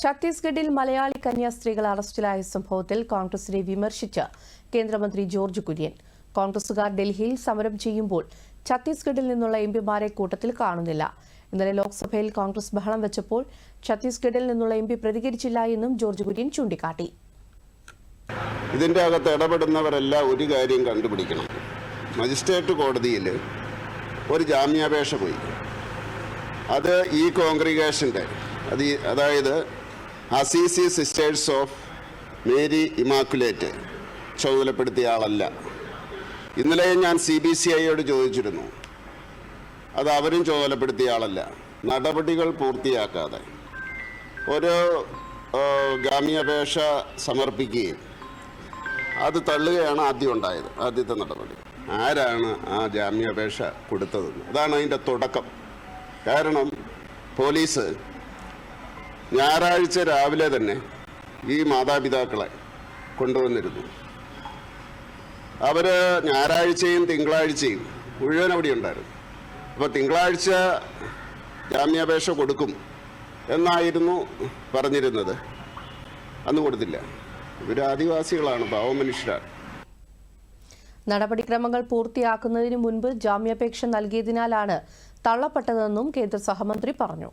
ഛത്തീസ്ഗഡിൽ മലയാളി കന്യാസ്ത്രീകൾ അറസ്റ്റിലായ സംഭവത്തിൽ കോൺഗ്രസിനെ വിമർശിച്ച് കേന്ദ്രമന്ത്രി ജോർജ് കുര്യൻ. കോൺഗ്രസുകാർ ഡൽഹിയിൽ സമരം ചെയ്യുമ്പോൾ ഛത്തീസ്ഗഡിൽ നിന്നുള്ള എം പിമാരെ കൂട്ടത്തിൽ കാണുന്നില്ല. ഇന്നലെ ലോക്സഭയിൽ കോൺഗ്രസ് ബഹളം വെച്ചപ്പോൾ ഛത്തീസ്ഗഡിൽ നിന്നുള്ള എം പ്രതികരിച്ചില്ല എന്നും ജോർജ് കുര്യൻ ചൂണ്ടിക്കാട്ടി. ഇതിന്റെ അകത്ത് ഇടപെടുന്നവരെല്ലാം ഒരു കാര്യം കണ്ടുപിടിക്കണം. മജിസ്ട്രേറ്റ് കോടതിയിൽ ഒരു ജാമ്യാപേക്ഷ പോയി. അത് ഈ കോൺഗ്രിഗേഷന്റെ അത് അതായത് Assisi sisters of Mary Immaculate ചുമതലപ്പെടുത്തിയ ആളല്ല ഇന്നലെ ഞാൻ സി ബി സി ഐയോട് ചോദിച്ചിരുന്നു. അത് അവരും ചുമതലപ്പെടുത്തിയ ആളല്ല നടപടികൾ പൂർത്തിയാക്കാതെ. ഒരു ജാമ്യാപേക്ഷ സമർപ്പിക്കുകയും. അത് തള്ളുകയാണ് ആദ്യം ഉണ്ടായത് ആദ്യത്തെ നടപടി. ആരാണ് ആ ജാമ്യാപേക്ഷ കൊടുത്തതെന്ന്? അതാണ് അതിന്റെ തുടക്കം. കാരണം പോലീസ് ഞായറാഴ്ച രാവിലെ തന്നെ ഈ മാതാപിതാക്കളെ കൊണ്ടുവന്നിരുന്നു. അവർ ഞായറാഴ്ചയും തിങ്കളാഴ്ചയും മുഴുവൻ അവിടെ ഉണ്ടായിരുന്നു. അപ്പോൾ തിങ്കളാഴ്ച ജാമ്യാപേക്ഷ കൊടുക്കും എന്നായിരുന്നു പറഞ്ഞിരുന്നത്. അന്ന് കൊടുത്തില്ല. ഇവർ ആദിവാസികളാണ് പാവമനുഷ്യരാണ് നടപടിക്രമങ്ങൾ പൂർത്തിയാക്കുന്നതിന് മുൻപ് ജാമ്യാപേക്ഷ നൽകിയതിനാലാണ് തള്ളപ്പെട്ടതെന്നും കേന്ദ്ര സഹമന്ത്രി പറഞ്ഞു.